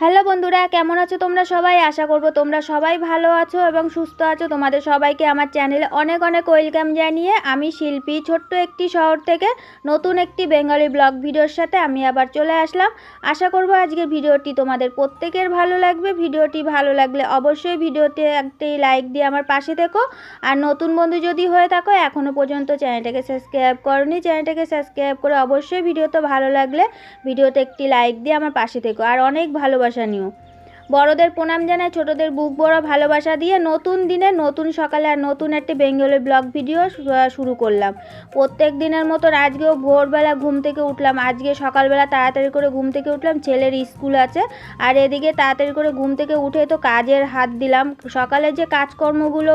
Hello বন্ধুরা, কেমন আছো তোমরা সবাই? আশা করব তোমরা সবাই ভালো আছো এবং সুস্থ আছো। তোমাদের সবাইকে আমার চ্যানেলে অনেক অনেক ওয়েলকাম জানিয়ে আমি শিল্পী, ছোট্ট একটি শহর থেকে নতুন একটি বেঙ্গলি ব্লগ ভিডিওর সাথে আমি আবার চলে আসলাম। আশা করব আজকের ভিডিওটি তোমাদের প্রত্যেকের ভালো লাগবে। ভিডিওটি ভালো লাগলে অবশ্যই ভিডিওতে একটি লাইক দিয়ে আমার পাশে থেকো। আর নতুন বন্ধু যদি হয়ে থাকো এখনও পর্যন্ত চ্যানেলটাকে সাবস্ক্রাইব করনি, চ্যানেলটাকে সাবস্ক্রাইব করে অবশ্যই ভিডিও তো ভালো লাগলে ভিডিওতে একটি লাইক দিয়ে আমার পাশে থেকো। আর অনেক ভালোবাসা নিও। বড়দের প্রণাম জানাই ছোটদের বুক বড় ভালোবাসা দিয়ে নতুন দিনে নতুন সকালে আর নতুন একটি বেঙ্গলি ব্লগ ভিডিও শুরু করলাম। প্রত্যেক দিনের মতন আজকেও ভোরবেলা ঘুম থেকে উঠলাম। আজকে সকালবেলা তাড়াতাড়ি করে ঘুম থেকে উঠলাম। ছেলের স্কুল আছে আর এদিকে তাড়াতাড়ি করে ঘুম থেকে উঠে তো কাজের হাত দিলাম। সকালে যে কাজকর্মগুলো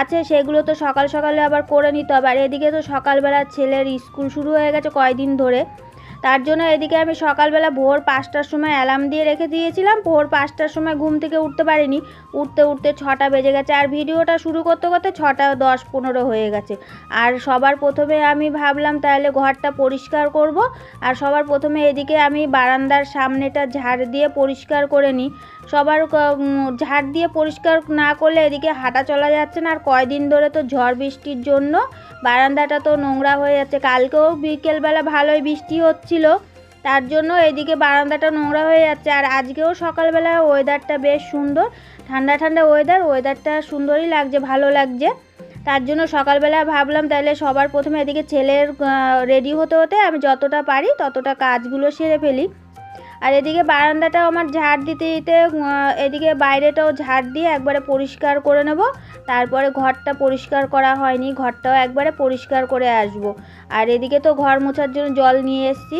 আছে সেগুলো তো সকাল সকালে আবার করে নিতে হবে। আর এদিকে তো সকালবেলা ছেলের স্কুল শুরু হয়ে গেছে কয়দিন ধরে। তার জন্য এদিকে আমি সকালবেলা ভোর পাঁচটার সময় অ্যালার্ম দিয়ে রেখে দিয়েছিলাম। ভোর পাঁচটার সময় ঘুম থেকে উঠতে পারিনি। উঠতে উঠতে ছটা বেজে গেছে আর ভিডিওটা শুরু করতে করতে ছটা দশ পনেরো হয়ে গেছে। আর সবার প্রথমে আমি ভাবলাম তাহলে ঘরটা পরিষ্কার করব। আর সবার প্রথমে এদিকে আমি বারান্দার সামনেটা ঝাড় দিয়ে পরিষ্কার করে নিই। সবার ঝাড় দিয়ে পরিষ্কার না করলে এদিকে হাঁটা চলা যাচ্ছে না। আর কয়দিন ধরে তো ঝড় বৃষ্টির জন্য বারান্দাটা তো নোংরা হয়ে যাচ্ছে। কালকেও বিকেলবেলা ভালোই বৃষ্টি হচ্ছিল তার জন্য এদিকে বারান্দাটা নোংরা হয়ে যাচ্ছে। আর আজকেও সকালবেলা ওয়েদারটা বেশ সুন্দর। ঠান্ডা ঠান্ডা ওয়েদার ওয়েদারটা সুন্দরই লাগছে, ভালো লাগছে। তার জন্য সকালবেলা ভাবলাম তাহলে সবার প্রথমে এদিকে ছেলের রেডি হতে হতে আমি যতটা পারি ততটা কাজগুলো সেরে ফেলি। আর এদিকে বারান্দাটাও আমার ঝাড় দিতে দিতে এদিকে বাইরেটাও ঝাড় দিয়ে একবারে পরিষ্কার করে নেব। তারপরে ঘরটা পরিষ্কার করা হয়নি, ঘরটাও একবারে পরিষ্কার করে আসব। আর এদিকে তো ঘর মোছার জন্য জল নিয়ে এসেছি।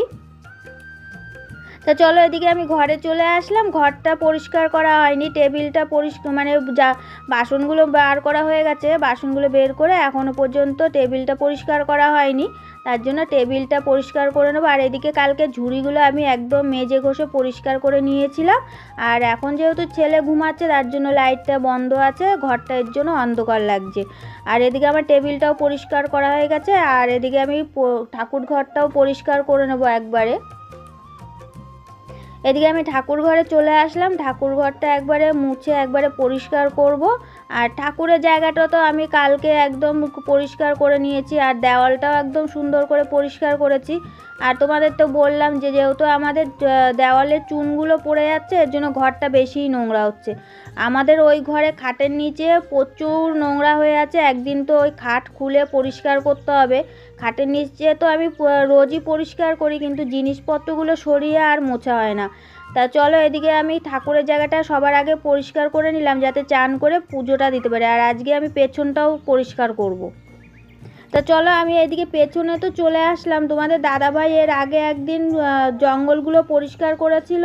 তা চলো এদিকে আমি ঘরে চলে আসলাম। ঘরটা পরিষ্কার করা হয়নি। টেবিলটা পরিষ্কার মানে যা বাসনগুলো বার করা হয়ে গেছে, বাসনগুলো বের করে এখনও পর্যন্ত টেবিলটা পরিষ্কার করা হয়নি। তার জন্য টেবিলটা পরিষ্কার করে নেব। আর এদিকে কালকে ঝুড়িগুলো আমি একদম মেজে ঘষে পরিষ্কার করে নিয়েছিলাম। আর এখন যেহেতু ছেলে ঘুমাচ্ছে, তার জন্য লাইটটা বন্ধ আছে। ঘরটা এর জন্য অন্ধকার লাগছে। আর এদিকে আমার টেবিলটাও পরিষ্কার করা হয়ে গেছে। আর এদিকে আমি ঠাকুর ঘরটাও পরিষ্কার করে নেব একবারে। এদিকে আমি ঠাকুর ঘরে চলে আসলাম ঠাকুর ঘরটা একবারে মুছে একবারে পরিষ্কার করব। আর ঠাকুরের জায়গাটা তো আমি কালকে একদম পরিষ্কার করে নিয়েছি আর দেওয়ালটাও একদম সুন্দর করে পরিষ্কার করেছি। আর তোমাদের তো বললাম যে যেহেতু আমাদের আহ, দেওয়ালের চুনগুলো পড়ে যাচ্ছে এর জন্য ঘরটা বেশিই নোংরা হচ্ছে। আমাদের ওই ঘরে খাটের নিচে প্রচুর নোংরা হয়ে আছে একদিন তো ওই খাট খুলে পরিষ্কার করতে হবে। খাটের নিচে তো আমি রোজই পরিষ্কার করি কিন্তু জিনিসপত্রগুলো সরিয়ে আর মোছা হয় না। তা চলো এদিকে আমি ঠাকুরের জায়গাটা সবার আগে পরিষ্কার করে নিলাম, যাতে চান করে পুজোটা দিতে পারি। আর আজকে আমি পেছনটাও পরিষ্কার করব। তা চলো আমি এদিকে পেছনে তো চলে আসলাম। তোমাদের দাদাভাই এর আগে একদিন জঙ্গলগুলো পরিষ্কার করেছিল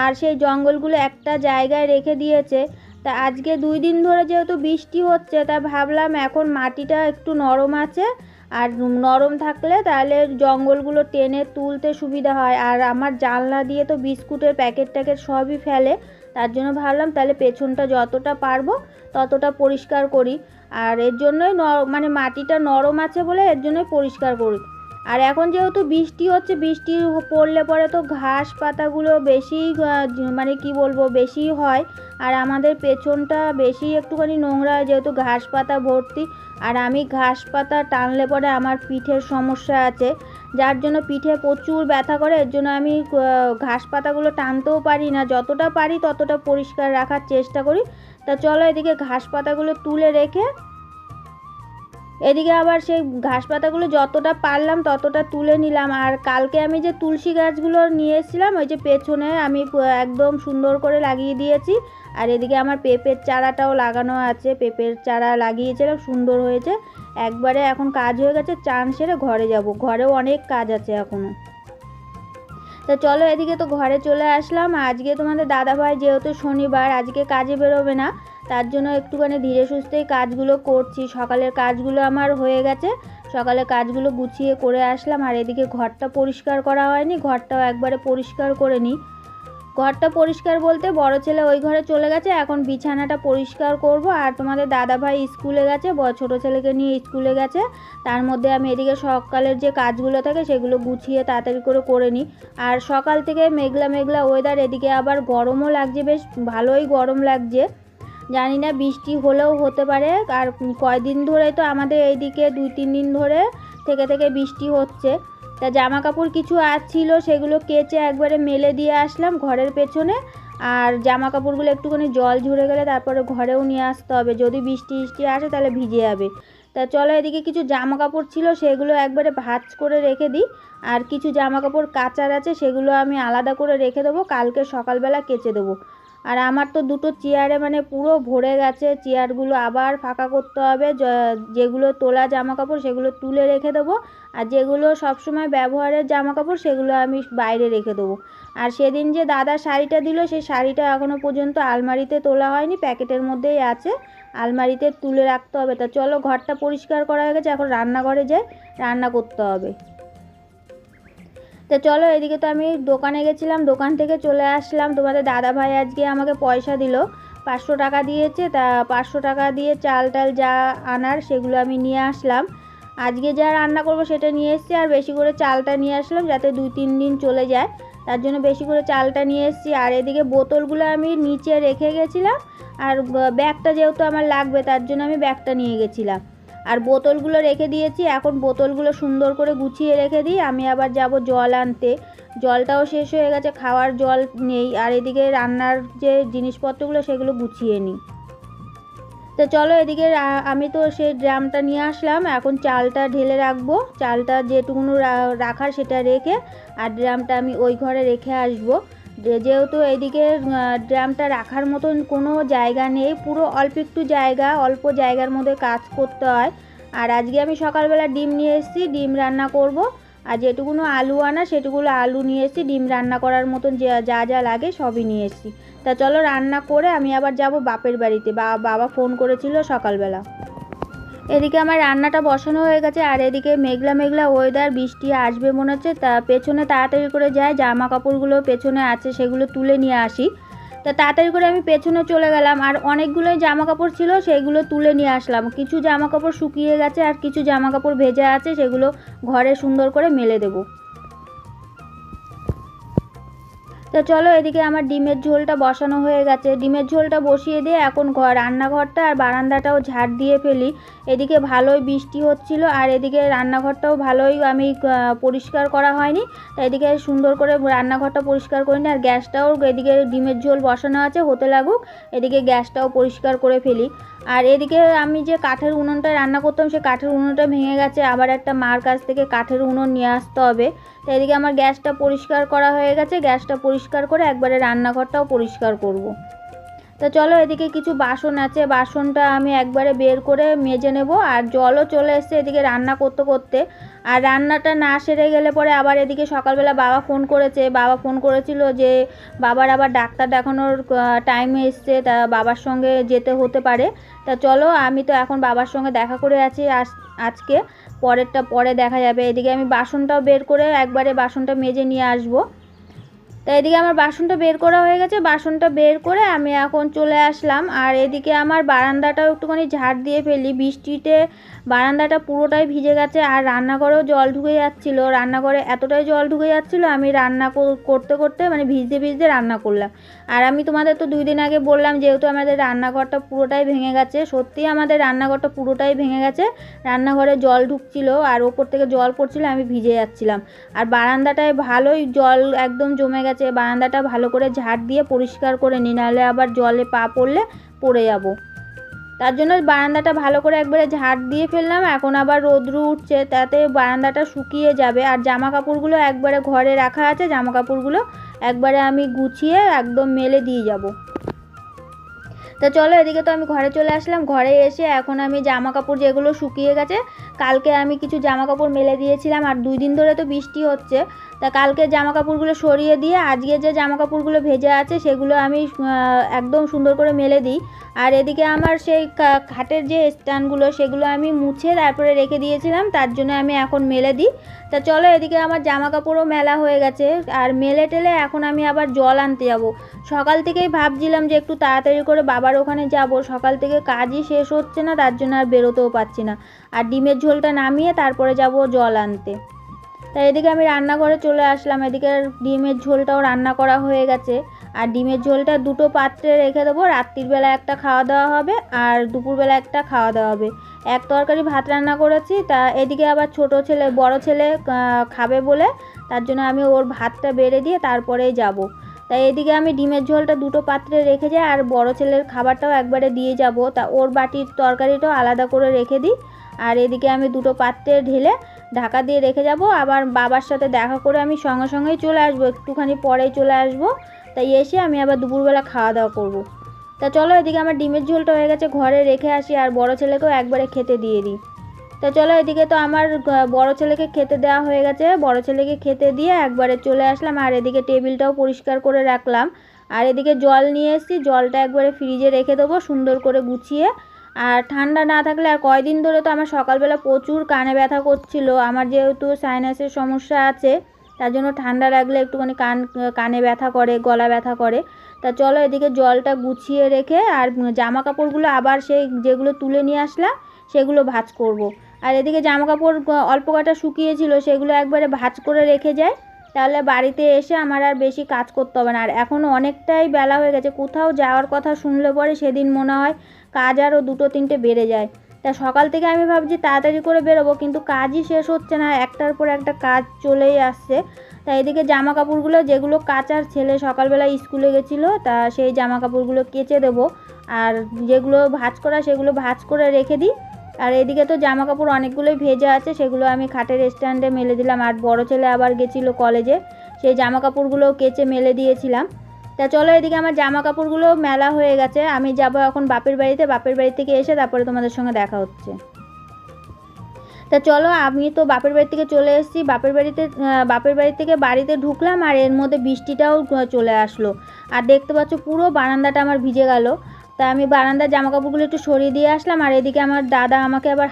আর সেই জঙ্গলগুলো একটা জায়গায় রেখে দিয়েছে। তা আজকে দুই দিন ধরে যেহেতু বৃষ্টি হচ্ছে, তা ভাবলাম এখন মাটিটা একটু নরম আছে। আর নরম থাকলে তাহলে জঙ্গলগুলো টেনে তুলতে সুবিধা হয়। আর আমার জানলা দিয়ে তো বিস্কুটের প্যাকেট ট্যাকেট সবই ফেলে, তার জন্য ভাবলাম তাহলে পেছনটা যতটা পারব ততটা পরিষ্কার করি। আর এর জন্যই মানে মাটিটা নরম আছে বলে এর জন্যই পরিষ্কার করি। আর এখন যেহেতু বৃষ্টি হচ্ছে, বৃষ্টি পড়লে পরে তো ঘাস পাতাগুলো বেশি মানে কি বলব, বেশি হয়। আর আমাদের পেছনটা বেশি একটুখানি নোংরা, যেহেতু ঘাস পাতা ভর্তি। আর আমি ঘাস পাতা টানলে পরে আমার পিঠের সমস্যা আছে। যার জন্য পিঠে প্রচুর ব্যথা করে, এর জন্য আমি ঘাস পাতাগুলো টানতেও পারি না। যতটা পারি ততটা পরিষ্কার রাখার চেষ্টা করি। তা চলো এদিকে ঘাস পাতাগুলো তুলে রেখে এদিকে আবার সেই ঘাস পাতাগুলো যতটা পারলাম ততটা তুলে নিলাম। আর কালকে আমি যে তুলসী গাছগুলো নিয়ে এসেছিলাম, ওই যে পেছনে আমি একদম সুন্দর করে লাগিয়ে দিয়েছি। আর এদিকে আমার পেঁপের চারাটাও লাগানো আছে, পেঁপের চারা লাগিয়েছিলাম, সুন্দর হয়েছে। একবারে এখন কাজ হয়ে গেছে, চান সেরে ঘরে যাব। ঘরেও অনেক কাজ আছে এখনও তা চলো এদিকে তো ঘরে চলে আসলাম। আজকে তোমাদের দাদাভাই যেহেতু শনিবার, আজকে কাজে বেরোবে না। তার জন্য একটুখানি ধীরে সুস্থেই কাজগুলো করছি। সকালের কাজগুলো আমার হয়ে গেছে। সকালে কাজগুলো গুছিয়ে করে আসলাম আর এদিকে ঘরটা পরিষ্কার করা হয়নি, ঘরটাও একবারে পরিষ্কার করে নিই। ঘরটা পরিষ্কার বলতে বড় ছেলে ওই ঘরে চলে গেছে, এখন বিছানাটা পরিষ্কার করব আর তোমাদের দাদা ভাই স্কুলে গেছে ছোট ছেলেকে নিয়ে স্কুলে গেছে। তার মধ্যে আমি এদিকে সকালের যে কাজগুলো থাকে সেগুলো গুছিয়ে তাড়াতাড়ি করে করে নিই। আর সকাল থেকে মেঘলা মেঘলা ওয়েদার এদিকে আবার গরমও লাগছে, বেশ ভালোই গরম লাগছে। জানি না, বৃষ্টি হলেও হতে পারে। আর কয়দিন ধরে তো আমাদের এইদিকে দুই, তিন দিন ধরে থেকে থেকে বৃষ্টি হচ্ছে। তা জামা কাপড় কিছু আর ছিল, সেগুলো কেচে একবারে মেলে দিয়ে আসলাম ঘরের পেছনে। আর জামা কাপড়গুলো একটুখানি জল ঝরে গেলে তারপরে ঘরেও নিয়ে আসতে হবে। যদি বৃষ্টি বৃষ্টি আসে তাহলে ভিজে যাবে। তা চলো এদিকে কিছু জামা কাপড় ছিল, সেগুলো একবারে ভাঁজ করে রেখে দিই। আর কিছু জামা কাপড় কাচার আছে, সেগুলো আমি আলাদা করে রেখে দেবো। কালকে সকালবেলা কেচে দেবো। আর আমার তো দুটো চেয়ারে মানে পুরো ভরে গেছে। চেয়ারগুলো আবার ফাঁকা করতে হবে। যেগুলো তোলা জামা কাপড় সেগুলো তুলে রেখে দেবো। আর যেগুলো সবসময় ব্যবহারের জামা কাপড় সেগুলো আমি বাইরে রেখে দেবো। আর সেদিন যে দাদা শাড়িটা দিল, সেই শাড়িটা এখনও পর্যন্ত আলমারিতে তোলা হয়নি। প্যাকেটের মধ্যেই আছে। আলমারিতে তুলে রাখতে হবে। তা চলো ঘরটা পরিষ্কার করা হয়ে গেছে। এখন রান্নাঘরে যাই। রান্না করতে হবে। তো চলো এদিকে তো আমি দোকানে গেছিলাম, দোকান থেকে চলে আসলাম। তোমাদের দাদা ভাই আজকে আমাকে পয়সা দিল, পাঁচশো টাকা দিয়েছে। তা পাঁচশো টাকা দিয়ে চাল টাল যা আনার সেগুলো আমি নিয়ে আসলাম। আজকে যা রান্না করব সেটা নিয়ে এসেছি, আর বেশি করে চালটা নিয়ে আসলাম যাতে দুই তিন দিন চলে যায়। তার জন্য বেশি করে চালটা নিয়ে এসেছি। আর এদিকে বোতলগুলো আমি নিচে রেখে গেছিলাম, আর ব্যাগটা যেহেতু আমার লাগবে, তার জন্য আমি ব্যাগটা নিয়ে গেছিলাম। আর বোতলগুলো রেখে দিয়েছি। এখন বোতলগুলো সুন্দর করে গুছিয়ে রেখে দিই। আমি আবার যাব জল আনতে। জলটাও শেষ হয়ে গেছে, খাওয়ার জল নেই। আর এদিকে রান্নার যে জিনিসপত্রগুলো, সেগুলো গুছিয়ে নিই। তো চলো এদিকে আমি তো সেই ড্রামটা নিয়ে আসলাম। এখন চালটা ঢেলে রাখব। চালটা যেটুকুনো রাখার সেটা রেখে, আর ড্রামটা আমি ওই ঘরে রেখে আসব। যেহেতু এইদিকে ড্রামটা রাখার মতন কোনো জায়গা নেই, পুরো অল্প একটু জায়গা, অল্প জায়গার মধ্যে কাজ করতে হয়। আর আজকে আমি সকালবেলা ডিম নিয়ে এসেছি, ডিম রান্না করব। আর যেটুকুনো আলু আনা, সেটুকুলো আলু নিয়ে এসেছি, ডিম রান্না করার মতন যা যা যা লাগে সবই নিয়ে এসেছি। তা চলো রান্না করে আমি আবার যাব বাপের বাড়িতে, বা বাবা ফোন করেছিল সকালবেলা। এদিকে আমার রান্নাটা বসানো হয়ে গেছে, আর এদিকে মেঘলা মেঘলা ওয়েদার বৃষ্টি আসবে মনে হচ্ছে। তা পেছনে তাড়াতাড়ি করে যায় জামা কাপড়গুলো পেছনে আছে, সেগুলো তুলে নিয়ে আসি। তা তাড়াতাড়ি করে আমি পেছনে চলে গেলাম, আর অনেকগুলোই জামা কাপড় ছিল, সেগুলো তুলে নিয়ে আসলাম। কিছু জামা কাপড় শুকিয়ে গেছে, আর কিছু জামা কাপড় ভেজা আছে, সেগুলো ঘরে সুন্দর করে মেলে দেবো। তো চলো এদিকে আমার ডিমের ঝোলটা বসানো হয়ে গেছে। ডিমের ঝোলটা বসিয়ে দিয়ে এখন ঘর রান্নাঘরটা আর বারান্দাটাও ঝাড় দিয়ে ফেলি। এদিকে ভালোই বৃষ্টি হচ্ছিল আর এদিকে রান্নাঘরটাও ভালোই আমি পরিষ্কার করা হয়নি। এদিকে সুন্দর করে রান্নাঘরটা পরিষ্কার করে নিই আর গ্যাসটাও এদিকে ডিমের ঝোল বসানো আছে, হতে লাগুক। এদিকে গ্যাসটাও পরিষ্কার করে ফেলি। আর এদিকে আমি যে কাঠের উনুনটা রান্না করতাম, সে কাঠের উনুনটা ভেঙে গেছে। আবার একটা মার কাছ থেকে কাঠের উনুন নিয়ে আসতে হবে। তো এদিকে আমার গ্যাসটা পরিষ্কার করা হয়ে গেছে। গ্যাসটা পরিষ্কার করে একবারে রান্নাঘরটাও পরিষ্কার করব। তো চলো এদিকে কিছু বাসন আছে, বাসনটা আমি একবারে বের করে মেজে নেব আর জলও চলে এসছে এদিকে রান্না করতে করতে। আর রান্নাটা না সেরে গেলে পরে আবার এদিকে সকালবেলা বাবা ফোন করেছে, বাবা ফোন করেছিল যে বাবার আবার ডাক্তার দেখানোর টাইম এসছে, তা বাবার সঙ্গে যেতে হতে পারে। তা চলো আমি তো এখন বাবার সঙ্গে দেখা করে আছি আজ- আজকে, পরেরটা পরে দেখা যাবে। এদিকে আমি বাসনটাও বের করে একবারে বাসনটা মেজে নিয়ে আসব। তো এদিকে আমার বাসনটা বের করা হয়ে গেছে, বাসনটা বের করে আমি এখন চলে আসলাম। আর এদিকে আমার বারান্দাটাও একটুখানি ঝাড় দিয়ে ফেলি। বৃষ্টিতে বারান্দাটা পুরোটাই ভিজে গেছে আর রান্নাঘরেও জল ঢুকে যাচ্ছিল। রান্নাঘরে এতটাই জল ঢুকে যাচ্ছিল, আমি রান্না কর- করতে করতে মানে ভিজতে ভিজতে রান্না করলাম। আর আমি তোমাদের তো দুই দিন আগে বললাম, যেহেতু আমাদের রান্নাঘরটা পুরোটাই ভেঙে গেছে, সত্যি আমাদের রান্নাঘরটা পুরোটাই ভেঙে গেছে। রান্নাঘরে জল ঢুকছিল আর ওপর থেকে জল পড়ছিল, আমি ভিজে যাচ্ছিলাম। আর বারান্দাটায় ভালোই জল একদম জমে গেছে, বারান্দাটা ভালো করে ঝাড় দিয়ে পরিষ্কার করে নিই নাহলে আবার জলে পা পড়লে পড়ে যাব। তার জন্য বারান্দাটা ভালো করে একবারে ঝাড় দিয়ে ফেললাম, এখন আবার রোদ্রু উঠছে, তাতে বারান্দাটা শুকিয়ে যাবে। আর জামা কাপড়গুলো একবারে ঘরে রাখা আছে জামা কাপড়গুলো একবারে আমি গুছিয়ে একদম মেলে দিয়ে যাব। তা চলো, এদিকে তো আমি ঘরে চলে আসলাম। ঘরে এসে এখন আমি জামা কাপড় যেগুলো শুকিয়ে গেছে, কালকে আমি কিছু জামা কাপড় মেলে দিয়েছিলাম। আর দুই দিন ধরে তো বৃষ্টি হচ্ছে। তা কালকে জামা কাপড়গুলো সরিয়ে দিয়ে, আজকে যে জামা কাপড়গুলো ভেজে আছে, সেগুলো আমি একদম সুন্দর করে মেলে দিই। আর এদিকে আমার সেই খাটের যে স্ট্যান্ডগুলো, সেগুলো আমি মুছে তারপরে রেখে দিয়েছিলাম, তার জন্য আমি এখন মেলে দিই। তা চলো এদিকে আমার জামা কাপড়ও মেলা হয়ে গেছে, আর মেলে টেলে এখন আমি আবার জল আনতে যাব। সকাল থেকেই ভাবছিলাম যে একটু তাড়াতাড়ি করে বাবার ওখানে যাব, সকাল থেকে কাজই শেষ হচ্ছে না, তার জন্য আর বেরোতেও পারছি না। আর ডিমের ঝোলটা নামিয়ে তারপরে যাব জল আনতে। তাই এদিকে আমি রান্নাঘরে চলে আসলাম। এদিকে ডিমের ঝোলটাও রান্না করা হয়ে গেছে। আর ডিমের ঝোলটা দুটো পাত্রে রেখে দেবো। রাত্রিবেলা একটা খাওয়া দাওয়া হবে আর দুপুরবেলা একটা খাওয়া দাওয়া হবে। এক তরকারি ভাত রান্না করেছি। তা এদিকে আবার ছোট ছেলে, বড় ছেলে খাবে বলে। তার জন্য আমি ওর ভাতটা বেড়ে দিয়ে তারপরেই যাব। তাই এদিকে আমি ডিমের ঝোলটা দুটো পাত্রে রেখে যাই আর বড় ছেলের খাবারটাও একবারে দিয়ে যাব। তা ওর বাটির তরকারিটাও আলাদা করে রেখে দিই। আর এদিকে আমি দুটো পাত্রে ঢেলে ঢাকা দিয়ে রেখে যাব। আবার বাবার সাথে দেখা করে আমি সঙ্গে সঙ্গেই চলে আসব। একটুখানি পরেই চলে আসব। তাই এসে আমি আবার দুপুরবেলা খাওয়া দাওয়া করব। তা চলো এদিকে আমার ডিমের ঝোলটা হয়ে গেছে, ঘরে রেখে আসি আর বড় ছেলেকেও একবারে খেতে দিয়ে দিই। তা চলো এদিকে তো আমার বড় ছেলেকে খেতে দেওয়া হয়ে গেছে। বড় ছেলেকে খেতে দিয়ে একবারে চলে আসলাম আর এদিকে টেবিলটাও পরিষ্কার করে রাখলাম। আর এদিকে জল নিয়ে এসেছি। জলটা একবারে ফ্রিজে রেখে দেবো সুন্দর করে গুছিয়ে। আর ঠান্ডা না থাকলে আর কয়দিন ধরে তো আমার সকালবেলা প্রচুর কানে ব্যথা করছিল। আমার যেহেতু সাইনাসের সমস্যা আছে, তার জন্য ঠান্ডা লাগলে একটুখানি কান, কানে ব্যথা করে, গলা ব্যথা করে। তা চলো এদিকে জলটা গুছিয়ে রেখে আর জামা কাপড়গুলো আবার সেই যেগুলো তুলে নিয়ে আসলাম, সেগুলো ভাঁজ করব। আর এদিকে জামা কাপড় অল্প কটা শুকিয়েছিল, সেগুলো একবারে ভাঁজ করে রেখে যায় তাহলে বাড়িতে এসে আমার আর বেশি কাজ করতে হবে না। আর এখন অনেকটাই বেলা হয়ে গেছে, কোথাও যাওয়ার কথা শুনলে পরে সেদিন মনে হয় কাজ আরও দুটো তিনটে বেড়ে যায়। তা সকাল থেকে আমি ভাবছি তাড়াতাড়ি করে বেরোবো, কিন্তু কাজই শেষ হচ্ছে না, একটার পর একটা কাজ চলেই আসছে। তা এদিকে জামা কাপড়গুলো যেগুলো কাচার ছেলে সকালবেলা স্কুলে গেছিল, তা সেই জামা কাপড়গুলো কেচে দেবো। আর যেগুলো ভাঁজ করা, সেগুলো ভাঁজ করে রেখে দিই। আর এদিকে তো জামা কাপড় অনেকগুলোই ভেজা আছে, সেগুলো আমি খাটের স্ট্যান্ডে মেলে দিলাম। আর বড় ছেলে আবার গেছিল কলেজে, সেই জামা কাপড়গুলো কেচে মেলে দিয়েছিলাম। তা চলো এদিকে আমার জামা কাপড়গুলো মেলা হয়ে গেছে, আমি যাব এখন বাপের বাড়িতে, বাপের বাড়ি থেকে এসে তারপরে তোমাদের সঙ্গে দেখা হচ্ছে। তা চলো, আমি তো বাপের বাড়ি থেকে চলে এসেছি, বাপের বাড়িতে বাপের বাড়ি থেকে বাড়িতে ঢুকলাম, আর এর মধ্যে বৃষ্টিটাও চলে আসলো। আর দেখতে পাচ্ছ পুরো বারান্দাটা আমার ভিজে গেল। তা আমি বারান্দার জামা কাপড়গুলো একটু সরিয়ে দিয়ে আসলাম, আর এদিকে আমার দাদা আমাকে আবার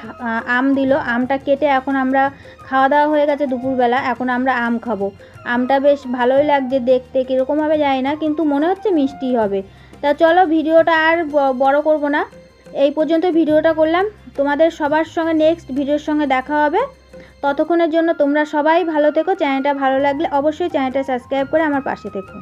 আম দিল। আমটা কেটে এখন আমরা খাওয়া দাওয়া হয়ে গেছে দুপুরবেলা, এখন আমরা আম খাব। আমটা বেশ ভালোই লাগছে দেখতে, কীরকমভাবে জানি না, কিন্তু মনে হচ্ছে মিষ্টি হবে। তা চলো ভিডিওটা আর বড় করব না। এই পর্যন্ত ভিডিওটা করলাম। তোমাদের সবার সঙ্গে নেক্সট ভিডিওর সঙ্গে দেখা হবে। ততক্ষণের জন্য তোমরা সবাই ভালো থেকো। চ্যানেলটা ভালো লাগলে অবশ্যই চ্যানেলটা সাবস্ক্রাইব করে আমার পাশে থেকো।